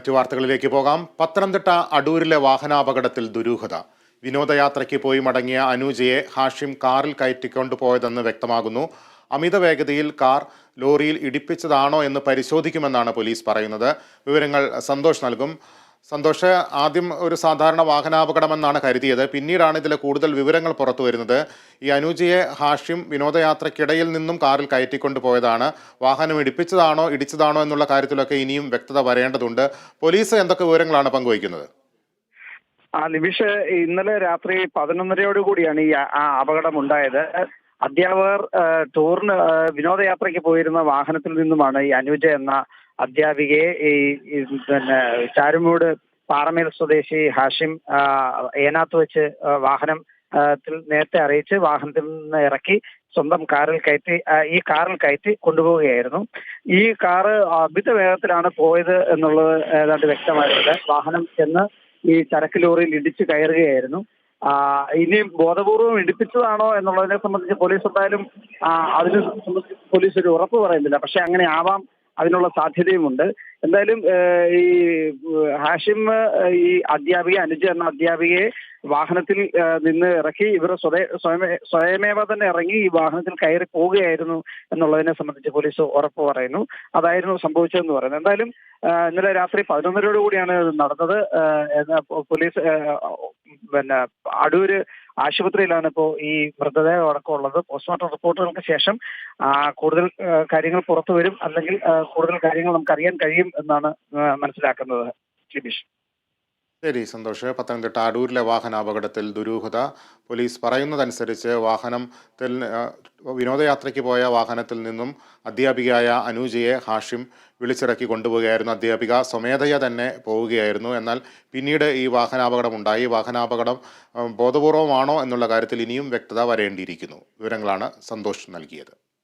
മറ്റു വാർത്തകളിലേക്ക് പോകാം. പത്തനംതിട്ട അടൂരിലെ വാഹനാപകടത്തിൽ ദുരൂഹത. വിനോദയാത്രയ്ക്ക് പോയി മടങ്ങിയ അനൂജയെ ഹാഷിം കാറിൽ കയറ്റിക്കൊണ്ടുപോയതെന്ന് വ്യക്തമാകുന്നു. അമിത വേഗതയിൽ കാർ ലോറിയിൽ ഇടിപ്പിച്ചതാണോ എന്ന് പരിശോധിക്കുമെന്നാണ് പോലീസ് പറയുന്നത്. വിവരങ്ങൾ സന്തോഷ് നൽകും. സന്തോഷ് ആദ്യം ഒരു സാധാരണ വാഹനാപകടമെന്നാണ് കരുതിയത്. പിന്നീടാണ് ഇതിലെ കൂടുതൽ വിവരങ്ങൾ പുറത്തു വരുന്നത്. ഈ അനുജയെ ഹാഷിം വിനോദയാത്രയ്ക്കിടയിൽ നിന്നും കാറിൽ കയറ്റിക്കൊണ്ടു പോയതാണ്. വാഹനം ഇടിപ്പിച്ചതാണോ ഇടിച്ചതാണോ എന്നുള്ള കാര്യത്തിലൊക്കെ ഇനിയും വ്യക്തത വരേണ്ടതുണ്ട്. പോലീസ് എന്തൊക്കെ വിവരങ്ങളാണ് പങ്കുവയ്ക്കുന്നത്? ആ നിമിഷ് ഇന്നലെ രാത്രി പതിനൊന്നരയോട് കൂടിയാണ് ഈ അപകടം ഉണ്ടായത്. അധ്യാപകർ ടൂറിന് വിനോദയാത്രയ്ക്ക് പോയിരുന്ന വാഹനത്തിൽ നിന്നുമാണ് ഈ അനുജ എന്ന അധ്യാപികയെ ഈ പിന്നെ ചാരുമൂട് പാറമേൽ സ്വദേശി ഹാഷിം ഏനാത്ത് വെച്ച് വാഹനം ത്തിൽ നേരത്തെ അറിയിച്ച് വാഹനത്തിൽ നിന്ന് ഇറക്കി സ്വന്തം കാറിൽ കയറ്റി ഈ കാറിൽ കയറ്റി കൊണ്ടുപോവുകയായിരുന്നു. ഈ കാറ് അമിത വേഗത്തിലാണ് പോയത് എന്നുള്ളത് ഏതാണ്ട് വ്യക്തമായിട്ടുണ്ട്. വാഹനം ചെന്ന് ഈ ചരക്ക് ലോറിയിൽ ഇടിച്ചു കയറുകയായിരുന്നു. ആ, ഇനി ബോധപൂർവം ഇടിപ്പിച്ചതാണോ എന്നുള്ളതിനെ സംബന്ധിച്ച് പോലീസ് എന്തായാലും അതിനെ സംബന്ധിച്ച് പോലീസ് ഒരു ഉറപ്പ് പറയുന്നില്ല. പക്ഷെ അങ്ങനെ ആവാം അതിനുള്ള സാധ്യതയുമുണ്ട്. എന്തായാലും ഈ ഹാഷിം ഈ അധ്യാപിക അനുജ എന്ന അധ്യാപികയെ വാഹനത്തിൽ നിന്ന് ഇറക്കി ഇവർ സ്വതേ സ്വയമേ സ്വയമേവ തന്നെ ഇറങ്ങി ഈ വാഹനത്തിൽ കയറി പോവുകയായിരുന്നു എന്നുള്ളതിനെ സംബന്ധിച്ച് പോലീസ് ഉറപ്പ് പറയുന്നു. അതായിരുന്നു സംഭവിച്ചതെന്ന് പറയുന്നത്. എന്തായാലും ഇന്നലെ രാത്രി പതിനൊന്നരയോട് കൂടിയാണ് ഇത് നടന്നത്. പോലീസ് പിന്നെ അടൂര് ആശുപത്രിയിലാണ് ഇപ്പോ ഈ മൃതദേഹം അടക്കമുള്ളത് പോസ്റ്റ്മോർട്ടം റിപ്പോർട്ടുകൾക്ക് ശേഷം കൂടുതൽ കാര്യങ്ങൾ പുറത്തു വരും. അല്ലെങ്കിൽ കൂടുതൽ കാര്യങ്ങൾ നമുക്ക് അറിയാൻ കഴിയും എന്നാണ് മനസ്സിലാക്കുന്നത്. ജിബീഷ്. ശരി സന്തോഷ്. പത്തനംതിട്ട അടൂരിലെ വാഹനാപകടത്തിൽ ദുരൂഹത. പോലീസ് പറയുന്നതനുസരിച്ച് വാഹനത്തിൽ വിനോദയാത്രയ്ക്ക് പോയ വാഹനത്തിൽ നിന്നും അധ്യാപികയായ അനൂജയെ ഹാഷിം വിളിച്ചിറക്കി കൊണ്ടുപോവുകയായിരുന്നു അധ്യാപിക. സ്വമേധയ തന്നെ പോവുകയായിരുന്നു. എന്നാൽ പിന്നീട് ഈ വാഹനാപകടം ഉണ്ടായി വാഹനാപകടം ബോധപൂർവമാണോ എന്നുള്ള കാര്യത്തിൽ ഇനിയും വ്യക്തത വരേണ്ടിയിരിക്കുന്നു. വിവരങ്ങളാണ് സന്തോഷ് നൽകിയത്.